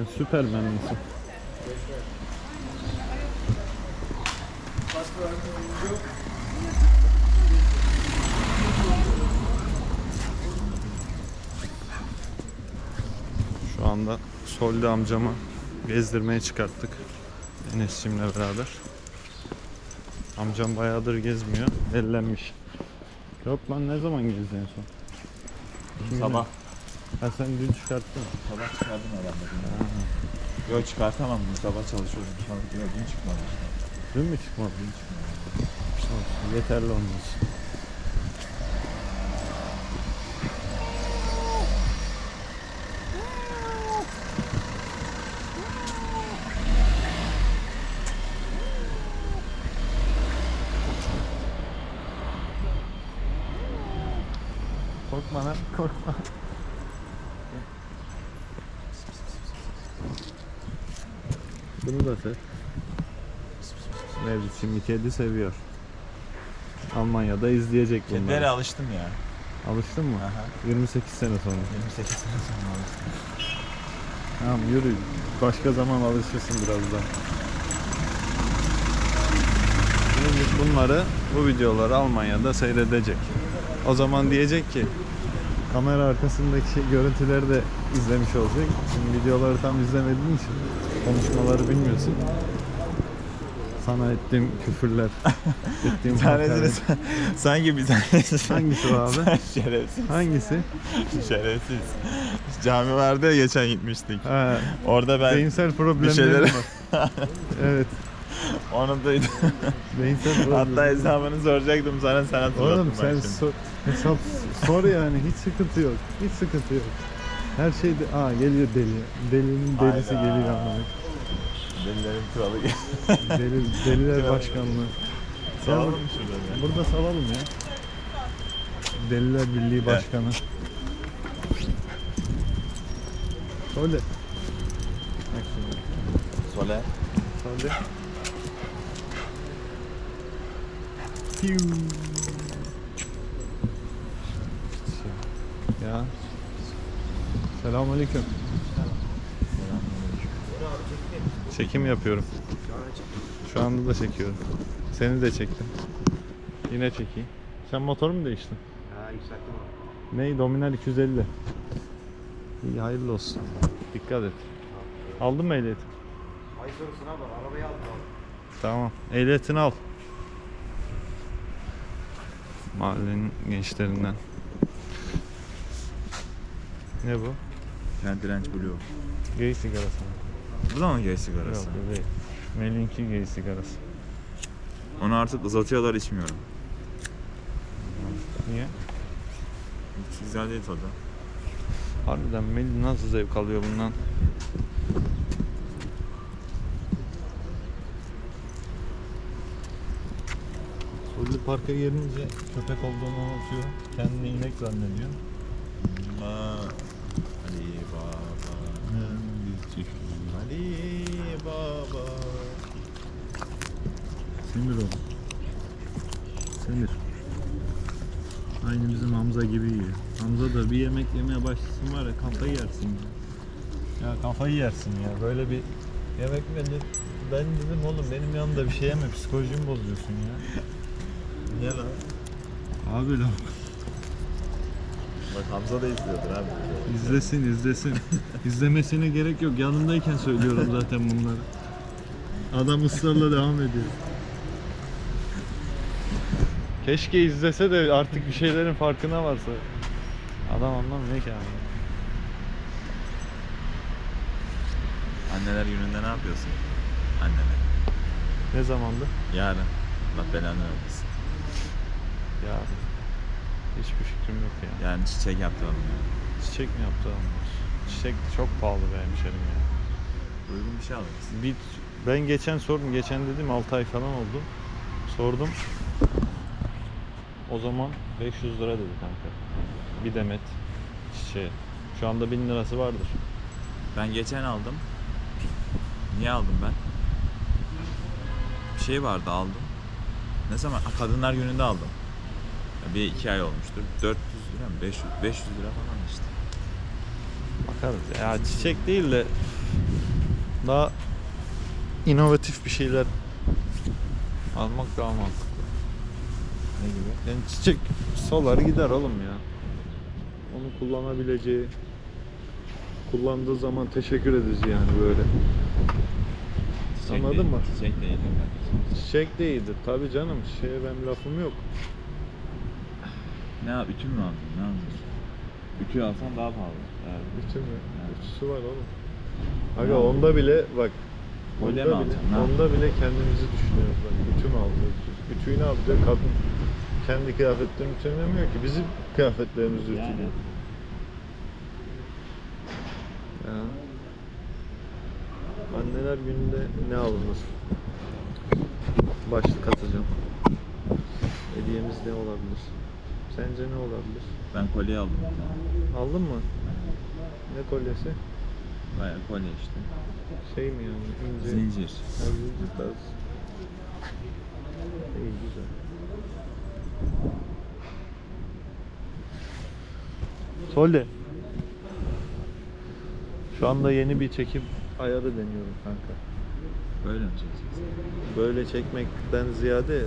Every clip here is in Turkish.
Sen süpermen misin? Şu anda Solli amcamı gezdirmeye çıkarttık. Enes'cimle beraber. Amcam bayağıdır gezmiyor. Ellenmiş. Yok lan ne zaman gezdin en son? Bilir? Sabah. Ha sen dün çıkarttın. Sabah çıkardım herhalde. Yok çıkartamam. Dün sabah çalışıyordum. Şu an yok, dün çıkmadım. Dün mü çıkmadı? Dün çıkmadı. Yeterli onun için. Korkma lan korkma. Bunu da sev. Ne biçim bir kedi seviyor. Almanya'da izleyecek bunları. Kedilere alıştım ya. Alıştın mı? Aha. 28 sene sonra. 28 sene sonra alıştım. Tamam yürü. Başka zaman alışırsın birazdan. Şimdi bunları, bu videoları Almanya'da seyredecek. O zaman diyecek ki kamera arkasındaki görüntüleri de izlemiş olacak. Şimdi videoları tam izlemediğin için konuşmaları bilmiyorsun. Sana ettiğim küfürler, ettiğim Bir tanesini hakaret. sen- sanki bir tanesi. Hangisi o abi? Sen şerefsiz. Hangisi? Şerefsiz. Cami vardı ya geçen gitmiştik. Ha, Orada ben beyinsel problemlerim bir şeyler var. Evet, onu duydum. beyinsel problem. Hatta hesabını soracaktım sana sen hatırlattın Oğlum sen şimdi. sor, hesap sor yani hiç sıkıntı yok. Hiç sıkıntı yok. Her şey de aa geliyor deli. Delinin delisi Hayda. geliyor anlamak. Delilerin kralı gel. Deli, deliler başkanlığı. Salalım mı şuradan ya? Burada salalım ya. Deliler Birliği Başkanı. Söyle. Bak şimdi. Soler. Söyle. Piu. Ya. Selamünaleyküm. Çekim yapıyorum. Şu anda da çekiyorum. Seni de çektim. Yine çekeyim. Sen motor mu değiştin? Ha yükselttim abi. Ney? Dominar 250. İyi hayırlı olsun. Dikkat et. Aldın mı ehliyeti? Ay sorusu ne var? Arabayı aldım abi. Tamam. Ehliyetini al. Mahallenin gençlerinden. Ne bu? Kent Ranch Blue. Gay sigarası mı? Bu da mı gay sigarası? Yok bu değil. Melih'inki gay sigarası. Onu artık uzatıyorlar içmiyorum. Niye? Hiç güzel değil tadı. Harbiden Melih nasıl zevk alıyor bundan? Sulli parka gelince köpek olduğunu unutuyor. Kendini inek zannediyor. Ma Baba. Sinir o. Sinir. Aynı bizim Hamza gibi yiyor. Hamza da bir yemek yemeye başlasın var ya kafayı yersin ya. Ya kafayı yersin ya. Böyle bir yemek mi? Ben dedim oğlum benim yanımda bir şey yeme psikolojimi bozuyorsun ya. Niye lan? Abi lan Bak Hamza da izliyordur abi. izlesin izlesin. İzlemesine gerek yok. Yanındayken söylüyorum zaten bunları. Adam ısrarla devam ediyor. Keşke izlese de artık bir şeylerin farkına varsa. Adam anlamıyor ki abi. Anneler gününde ne yapıyorsun? Anneler. Ne zamandı? Yarın. Allah belanı vermesin. Ya hiçbir fikrim yok ya. Yani çiçek yaptıralım yani. Çiçek mi yaptı adamlar? Çiçek çok pahalı be hemşerim ya. Uygun bir şey alırız. Bir, ben geçen sordum. Geçen dedim 6 ay falan oldu. Sordum. O zaman 500 lira dedi kanka. Bir demet çiçeğe. Şu anda 1000 lirası vardır. Ben geçen aldım. Niye aldım ben? Bir şey vardı aldım. Ne zaman? Ha, Kadınlar gününde aldım. Bir iki ay olmuştur. 400 lira mı? 500, 500 lira falan işte. Bakarız. Ya çiçek değil de Daha inovatif bir şeyler almak daha mantıklı. Ne gibi? Yani çiçek solar gider oğlum ya. Onu kullanabileceği kullandığı zaman teşekkür edici yani böyle. Çiçek Anladın değil, mı? Çiçek değil. Çiçek değildir. Tabi canım şeye benim lafım yok. Ne yap? Ütü mü aldın? Ne aldın? Ütü alsan daha pahalı. Evet. Bütün mü? Evet. Ütüsü var oğlum. Aga onda bile bak onda bile, alacaksın, ne onda bile kendimizi düşünüyoruz bak. Ütü mü alacağız? Ütüyü ne yapacak? Kadın kendi kıyafetlerini ütülemiyor ki. Bizim kıyafetlerimizi Yani. ütülüyor. Ya. Anneler gününde ne alınır? Başlık atacağım. Hediyemiz ne olabilir? Sence ne olabilir? Ben kolye aldım. bir tane. Aldın mı? Ne kolyesi? Bayağı kolye işte. Şey mi yani? İnce. Zincir. Ha, zincir tarzı. İyi güzel. Solde. Şu anda yeni bir çekim ayarı deniyorum kanka. Böyle mi çekeceksin? Böyle çekmekten ziyade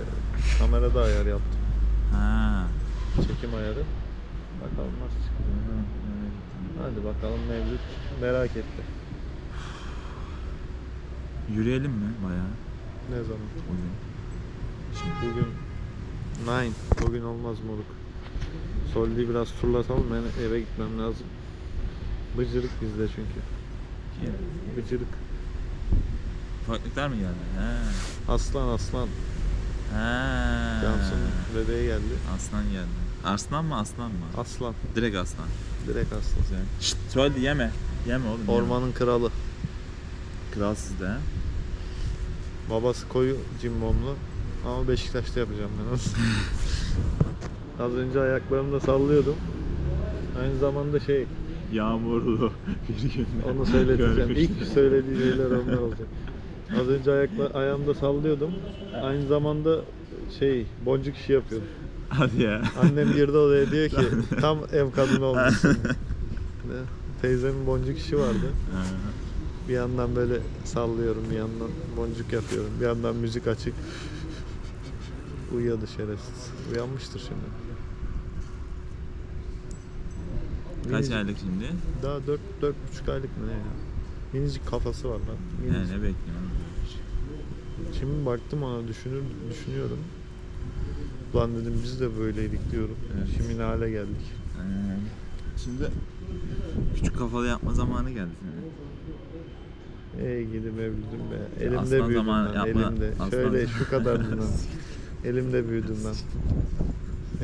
kamerada ayar yaptım. Ha. Çekim ayarı. Bakalım nasıl çıkıyor. Hadi bakalım mevcut merak etti. Yürüyelim mi bayağı? Ne zaman? Bugün. Şimdi. Bugün Nine. Bugün olmaz moruk. Solli'yi biraz turlatalım. Ben eve gitmem lazım. Bıcırık bizde çünkü. Bıcırık. Ufaklıklar mı geldi? Ha. Aslan aslan. Ha. Cansın bebeği geldi. Aslan geldi. Arslan mı aslan mı? Aslan. Direkt aslan. Direkt aslan. Güzel. Şşt söyle yeme. Yeme oğlum. yeme. Ormanın kralı. Kral sizde ha. Babası koyu cimbomlu. Ama Beşiktaş'ta yapacağım ben onu. Az önce ayaklarımda sallıyordum. Aynı zamanda şey, Yağmurlu bir gün. Onu söyleteceğim. İlk söylediği şeyler onlar olacak. Az önce ayakla, ayağımda sallıyordum. Aynı zamanda şey boncuk işi yapıyordum. Hadi ya. Annem girdi odaya diyor ki tam ev kadını olmuşsun. Teyzemin boncuk işi vardı. Bir yandan böyle sallıyorum, bir yandan boncuk yapıyorum. Bir yandan müzik açık. Uyuyordu şerefsiz. Uyanmıştır şimdi. Kaç Minicik- aylık şimdi? Daha dört, dört buçuk aylık mı ne ya? Minicik kafası var lan. He, Minicik. ne bekliyorsun? Şimdi baktım ona düşünür, düşünüyorum. Ulan dedim biz de böyleydik diyorum. Evet. Şimdi ne hale geldik. Ee, Şimdi küçük kafalı yapma zamanı geldi senin. Ey gidi mevlüdüm be. Elimde aslan büyüdüm zaman yapma, Elimde. aslan Şöyle şu kadardı lan. Elimde büyüdüm lan.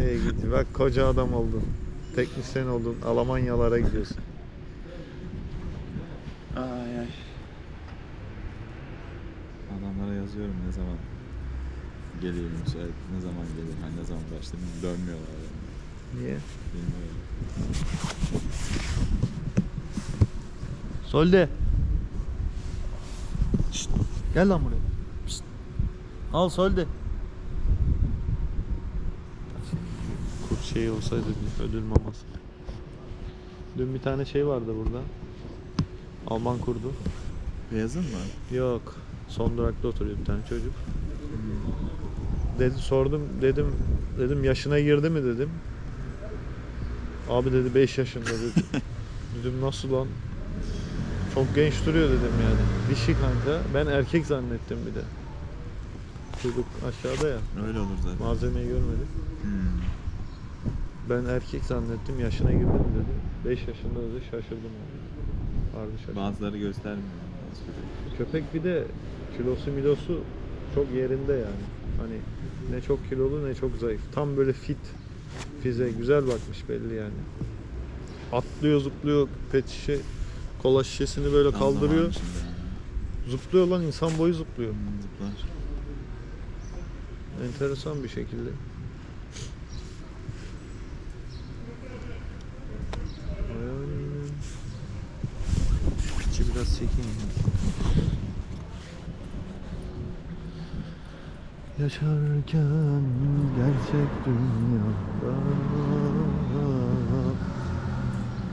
Ey gidi. Bak koca adam oldun. Teknisyen oldun. Almanyalara gidiyorsun. Ay ay. Adamlara yazıyorum ne zaman geleyim müsait, ne zaman geleyim, hani ne zaman başlayayım dönmüyorlar yani. Niye? Bilmiyorum. Solde. Şşt. Gel lan buraya. Şşt. Al Solde. Kurt şey olsaydı bir ödül maması. Dün bir tane şey vardı burada. Alman kurdu. Beyazın mı? Yok. Son durakta oturuyor bir tane çocuk. Dedi, sordum dedim dedim yaşına girdi mi dedim. Abi dedi 5 yaşında dedi. dedim nasıl lan? Çok genç duruyor dedim yani. Dişi kanka. Ben erkek zannettim bir de. Çocuk aşağıda ya. Öyle olur zaten. Malzemeyi görmedim. Hmm. Ben erkek zannettim. Yaşına girdi mi dedi. 5 yaşında dedi. Şaşırdım. Harbi şaşırdım. Bazıları göstermiyor. Köpek bir de kilosu milosu çok yerinde yani. Hani ne çok kilolu ne çok zayıf. Tam böyle fit. Fize güzel bakmış belli yani. Atlıyor zıplıyor pet şişe kola şişesini böyle kaldırıyor. Zıplıyor lan insan boyu zıplıyor. Hmm, Zıplar. Enteresan bir şekilde. Şu piçi biraz çekeyim. Yaşarken gerçek dünyada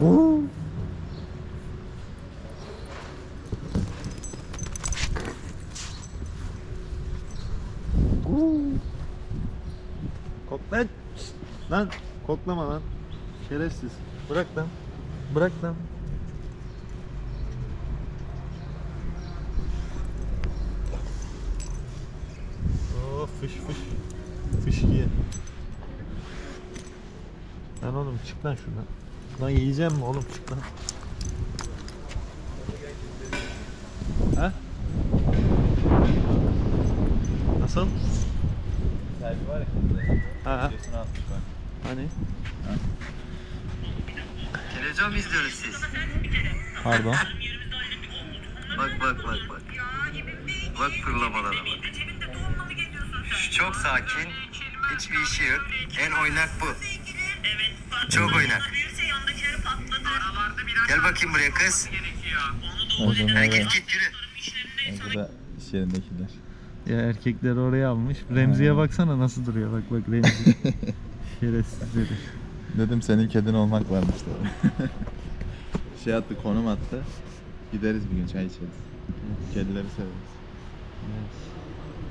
oh. oh. Kork lan. Lan koklama lan. Şerefsiz. Bırak lan. Bırak lan. Fış fış. Fış giye. Lan oğlum çık lan şuradan. Lan yiyeceğim mi oğlum çık lan. Ha? Nasıl? Sergi var ya. Ha. Videosunu atmış bak. Hani? Televizyon mu izliyoruz siz? Pardon. Bak bak bak bak. Bak fırlamalara bak. Çok sakin. Hiçbir işi yok. En oynak bu. Çok oynak. Gel bakayım buraya kız. Ha, git git yürü. Bu da iş yerindekiler. Ya erkekleri oraya almış. Remzi'ye baksana nasıl duruyor. Bak bak Remzi. Şerefsiz herif. Dedim senin kedin olmak varmış dedim. şey attı, konum attı. Gideriz bir gün çay içeriz. Kedileri severiz.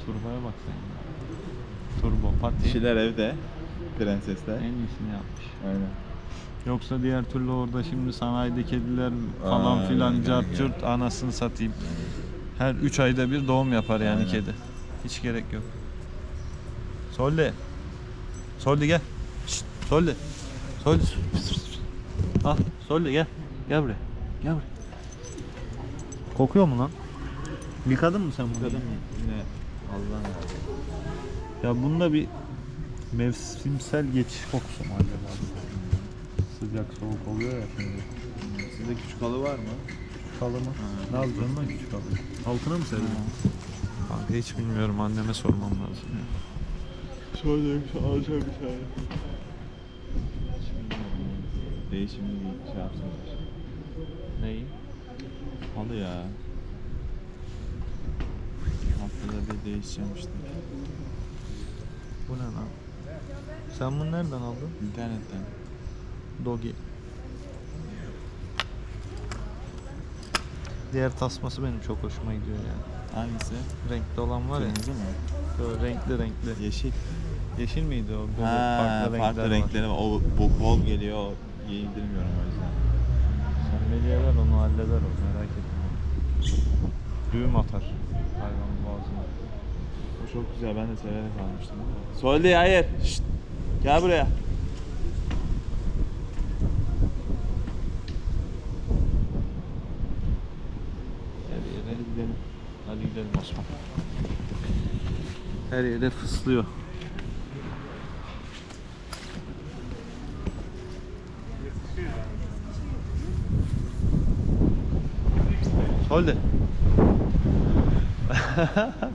Turboya bak sen. Turbo pati. Kişiler evde. Prensesler. En iyisini yapmış. Aynen. Yoksa diğer türlü orada şimdi sanayide kediler falan Aynen filan kanka. cart curt anasını satayım. Her 3 ayda bir doğum yapar yani Aynen. kedi. Hiç gerek yok. Solde. Solde gel. Şşt, Solde. Solde. Al Solde gel. Gel buraya. Gel buraya. Kokuyor mu lan? Yıkadın mı sen bunu? Kadın yine Allah'ın Ya bunda bir mevsimsel geçiş kokusu mu acaba? Sıcak soğuk oluyor ya şimdi. Sizde küçük halı var mı? Kalı mı? Ne yapacaksın lan küçük kalı? Altına mı serdin? Kanka hiç bilmiyorum anneme sormam lazım ya. Şöyle alacağım bir tane. Değişimli bir şey yapsınlar. Neyi? Halı ya. Haftada bir değişeceğim işte. Bu ne lan? Sen bunu nereden aldın? İnternetten. Dogi. Diğer tasması benim çok hoşuma gidiyor ya. Hangisi? Renkli olan var ya. Kırmızı mı? Böyle renkli renkli. Yeşil. Yeşil miydi o? Böyle Ha, farklı, farklı, renkleri var. O bu- bol geliyor. o Giydirmiyorum o yüzden. Sen Melih'e ver onu halleder o merak etme. Düğüm atar çok güzel. Ben de severek almıştım. Soldi hayır. Şşt. Gel buraya. Her yere gidelim. Hadi gidelim Osman. Her yere fıslıyor. Solde.